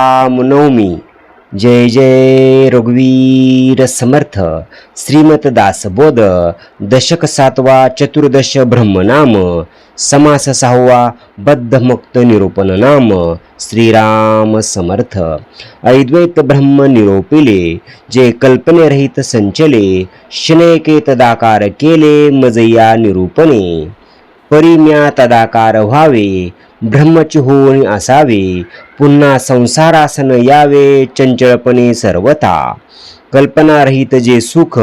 रामनवमी। जय जय रघुवीर समर्थ। श्रीमत दासबोध दशक सातवा चतुर्दश ब्रह्मनाम। समास सहावा बद्धमुक्त निरूपण नाम। श्रीराम समर्थ। अद्वैत ब्रह्म निरोपिले। जे कल्पनेरहित संचले। शनैके तदाकार केले मजया निरूपणे। परिम्या तदाकार व्हावे ब्रह्मची होऊन असावे पुन्हा संसारासन यावे चंचळपणे सर्वथा. कल्पनारहित जे सुख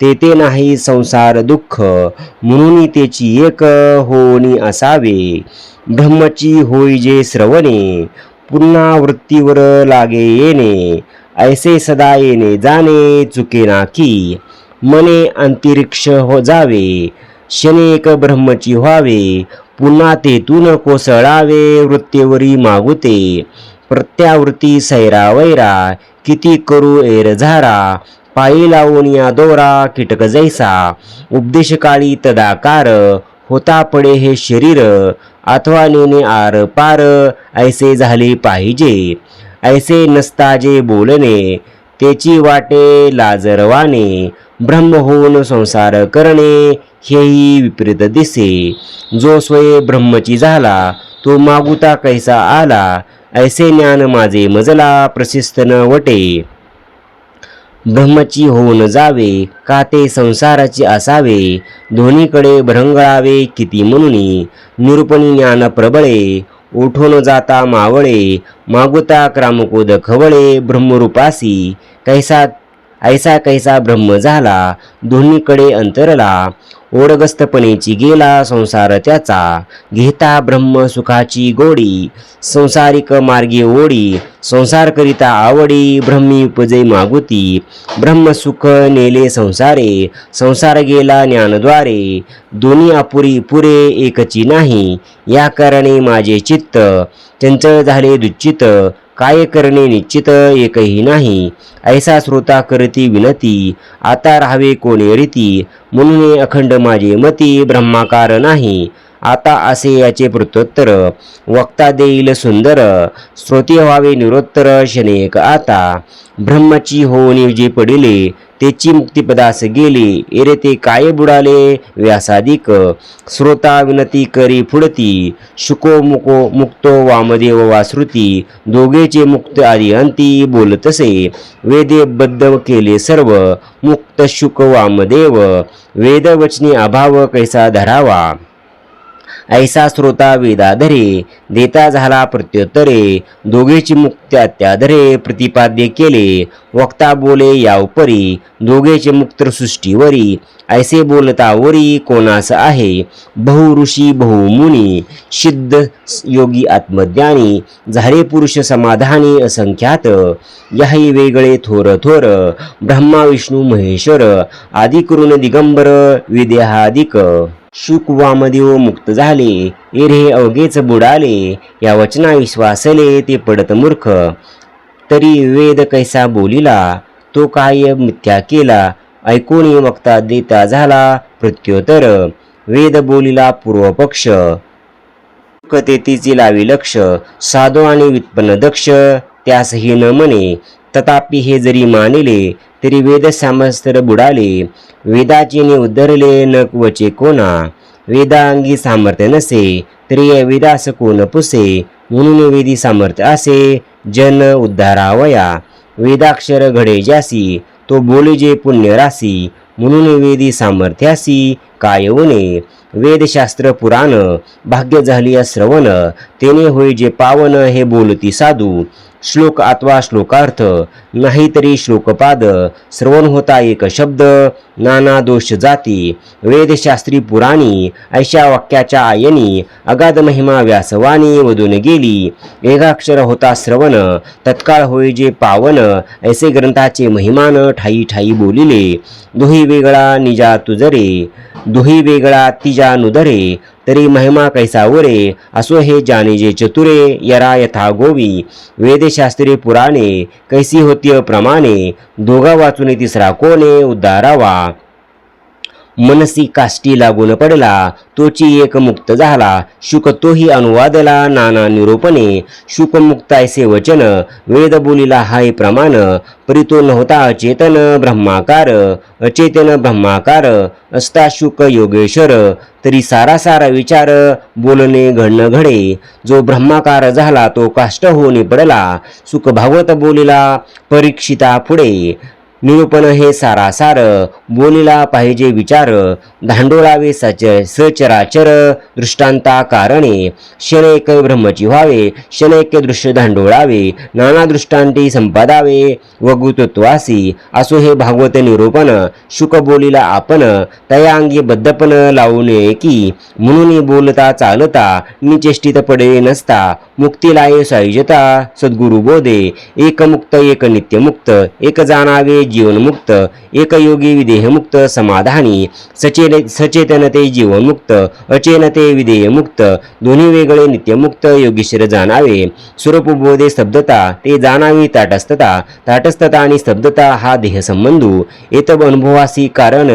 ते ते नाही संसार दुःख म्हणून त्याची एक होणी असावे. ब्रह्मची होई जे श्रवणे पुन्हा वृत्तीवर लागे येणे ऐसे सदा येणे जाणे चुके नाकी. मने अंतरिक्ष हो जावे. शनेक ब्रह्मची व्हावे पुन्हा तेथून कोसळावे वृत्तीवरी मागुते. प्रत्यावृत्ती सैरा वैरा किती करू एरझारा पायी लावून या दोरा कीटक जैसा. उपदेशकाळी तदाकार होता पडे हे शरीर अथवा नेणे आर पार ऐसे झाले पाहिजे. ऐसे नसता जे बोलणे त्याची वाटे लाजरवाने ब्रह्म होऊन संसार करणे हेही विपरीत दिसे. जो स्वये ब्रह्मची झाला तो मागुता कैसा आला ऐसे ज्ञान माझे मजला प्रशिस्त न वटे. ब्रह्मची होऊन जावे का ते संसाराची असावे दोन्हीकडे भरंगळावे किती म्हणून निरूपणी ज्ञान प्रबळे उठून जाता मावळे मागुता क्रामकोद खवळे ब्रह्मरूपासी कैसा ऐसा कैसा ब्रह्म झाला दोन्हीकडे अंतरला ओढगस्तपणेची गेला संसार त्याचा. घेता ब्रह्म सुखाची गोडी संसारिक मार्गे ओढी. संसार करिता आवडी ब्रह्मी उपजे मागुती. ब्रह्मसुख नेले संसारे संसार गेला ज्ञानद्वारे. दोन्ही अपुरी पुरे एकची नाही या कारणे माझे चित्त चंचल झाले दुच्चित. काय करणे निश्चित एकही नाही. ऐसा श्रोता करती विनती आता राहावे कोणी रीती? म्हणून अखंड माझे मती ब्रह्माकार नाही. आता असे याचे प्रत्युत्तर वक्ता देईल सुंदर श्रोती व्हावे निरोत्तर शनेक आता. ब्रह्मची होऊन जे पडिले तेची मुक्तिपदास गेले एरे ते काय बुडाले व्यासादिक. श्रोता विनती करी फुडती शुको मुको मुक्तो वामदेव वासृती दोघेचे मुक्त आदी अंती बोलतसे. वेदे बद्ध केले सर्व मुक्त शुक वामदेव. वेदवचनी अभाव कैसा धरावा? ऐसा श्रोता वेदाधरे देता झाला प्रत्युत्तरे दोघेची मुक्त्या त्याधरे प्रतिपाद्य केले. वक्ता बोले यावपरी दोघेचे मुक्त सृष्टीवरी ऐसे बोलतावरी कोणास आहे? बहु ऋषी बहु मुनी सिद्ध योगी आत्मज्ञानी झाले पुरुष समाधानी असंख्यात याही वेगळे थोर थोर ब्रह्मा विष्णू महेश्वर आदी करून दिगंबर विदेहादिक. शुकवामदेव मुक्त झाले एरे अवघेच बुडाले या वचना विश्वासले ते पडत मूर्ख. तरी वेद कैसा बोलिला तो काय मिथ्या केला ऐकोणी वक्ता देता झाला प्रत्योत्तर. वेद बोलिला पूर्वपक्ष. कथेतीचे लावी लक्ष साधो आणि व्युत्पन्न दक्ष त्यासही न म्हणे तथापि हे जरी मानिले तरी वेद बुडाले वेदाचे नि उद्धरले न क्वचे कोणा वेदांगी सामर्थ्य नसे तरी या वेदास कोण पुसे म्हणून वेदी सामर्थ्य असे जन उद्धारावया वेदाक्षर घडे ज्यासी तो बोले जे पुण्य रासी म्हणून वेदी सामर्थ्यासी का येऊने वेदशास्त्र पुराण भाग्य झाली श्रवण तेने होय जे पावन हे बोलती साधू. श्लोक अथवा श्लोकार्थ नाहीतरी श्लोकपाद श्रवण होता एक शब्द नाना दोष जाती. वेदशास्त्री पुराणी ऐशा वाक्याच्या आयनी अगाध महिमा व्यासवाणी वधून गेली. एकाक्षर होता श्रवण तत्काळ होय जे पावन ऐसे ग्रंथाचे महिमान ठाई ठाई बोलिले. दुही वेगळा निजा तुजरे. दुही वेगळा तिजा नुदरे तरी महिमा कैसा उरे असो हे जाणीजे चतुरे यरा यथा गोवी। वेदशास्त्री पुराणे कैसी होती प्रमाणे दोघा वाचून तिसरा कोणे उद्धारावा। मनसी काष्टी लागून पडला तोची एक मुक्त झाला. शुक तोही अनुवादला नाना निरूपणे. शुकमुक्ताय वचन वेद बोलिला हाय प्रमाण. परितो नव्हता अचेतन ब्रह्माकार. अचेतन ब्रह्माकार. असता शुक योगेश्वर. तरी सारा सारा विचार बोलणे घडणं घडे जो ब्रह्माकार झाला तो काष्ट होऊन पडला. सुख भागवत बोलिला परीक्षिता पुढे. निरूपण हे सारासार बोलिला पाहिजे विचार धांडोळावे सच सचराचर दृष्टांता कारणे शनैक ब्रह्मची व्हावे शनैक दृश्य धांडोळावे नाना दृष्टांती संपादावे वगुतत्वासी. असो हे भागवत निरूपण शुक बोलिला आपण तया अंगी बद्धपण लावू नये की म्हणून बोलता चालता निचेष्टित पडे नसता मुक्तीलाय सायुजता सद्गुरु बोधे. एक मुक्त एक नित्यमुक्त एक जाणावे जीवनमुक्त एकयोगी विधेयमुक्त समाधानी सचेन सचेतनते जीवनमुक्त अचेनते विधेयमुक्त दोन्ही वेगळे नित्यमुक्त योगीश्वर जाणावे स्वरूपबोधे स्तब्धता ते जाणावी ताटस्थता ताटस्थता आणि स्तब्धता हा देहसंबंधू एतब अनुभवासी कारण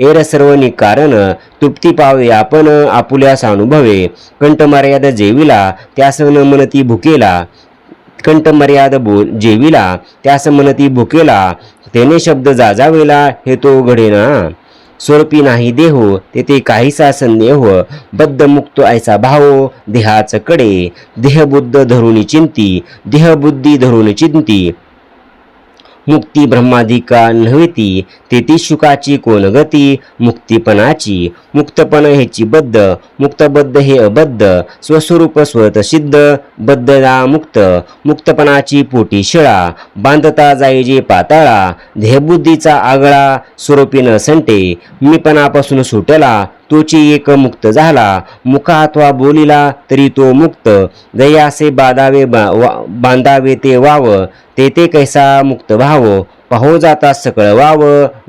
एर सर्व निकारण तृप्ती पावे आपण आपुल्यास अनुभवे कंठमर्याद जेविला त्यास मनती भुकेला कंठमर्याद बो जेविला त्यास मनती भुकेला त्याने शब्द जाजावेला हे तो घडेना. स्वरूपी नाही देहो तेथे काहीसा संदेह हो. बद्ध मुक्त ऐसा भाव देहाच कडे. देहबुद्ध धरून चिंती देहबुद्धी धरून चिंती. मुक्ती ब्रह्माधिका नव्हती तेथे शुकाची कोण गती? मुक्तीपणाची मुक्तपण हेची बद्ध मुक्तबद्ध हे अबद्ध स्वस्वरूप स्वत सिद्ध बद्धदा मुक्त मुक्तपणाची पोटी शिळा बांधता जायजे पाताळा देहबुद्धीचा आगळा स्वरूपीन संटे मीपणापासून सुटला तोची एक मुक्त झाला. मुखा अथवा बोलीला तरी तो मुक्त. दयासे बाधावे बा बांधावे ते वाव. ते ते कैसा मुक्त व्हाव पाहो जाता सकळ वाव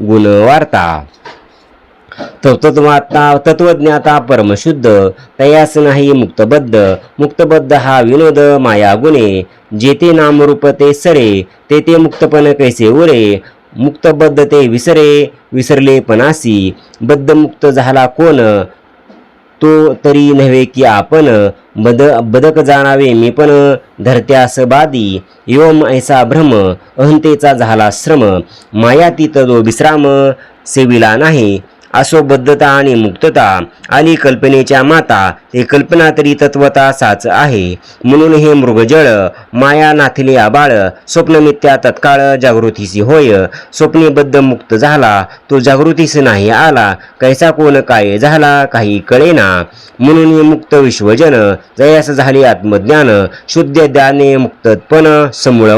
गुण वार्ता. तत्वज्ञाता तत्वज्ञाता परमशुद्ध. तयास नाही मुक्तबद्ध. मुक्तबद्ध हा विनोद माया गुणे. जेते नामरूप ते सरे तेथे मुक्तपण कैसे उरे. मुक्तबद्ध ते विसरे विसरले पणासी बद्ध मुक्त झाला कोण? तो तरी नव्हे की आपण. बद बदक जाणावे मी पण. धरत्यास बादी. एवम ऐसा भ्रम. अहंतेचा झाला श्रम. मायातीत जो विश्राम. सेविला नाही. असोबद्धता आणि मुक्तता आली कल्पनेच्या माता हे कल्पना तरी तत्वता साच आहे. म्हणून हे मृगजळ माया नाथिले आबाळ स्वप्नमित्या तत्काळ जागृतीसी होय. स्वप्नेबद्ध मुक्त झाला तो जागृतीस नाही आला. कैसा कोण काय झाला काही कळेना म्हणून हे मुक्त विश्वजन जयास झाले आत्मज्ञान शुद्ध ज्ञाने मुक्तपण समूळ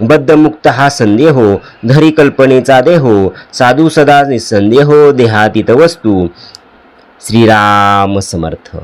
बद्ध मुक्त हा संदेहो धरी कल्पनेचा देहो साधू सदा निसंदेहो देहातीत वस्तू. श्रीराम समर्थ.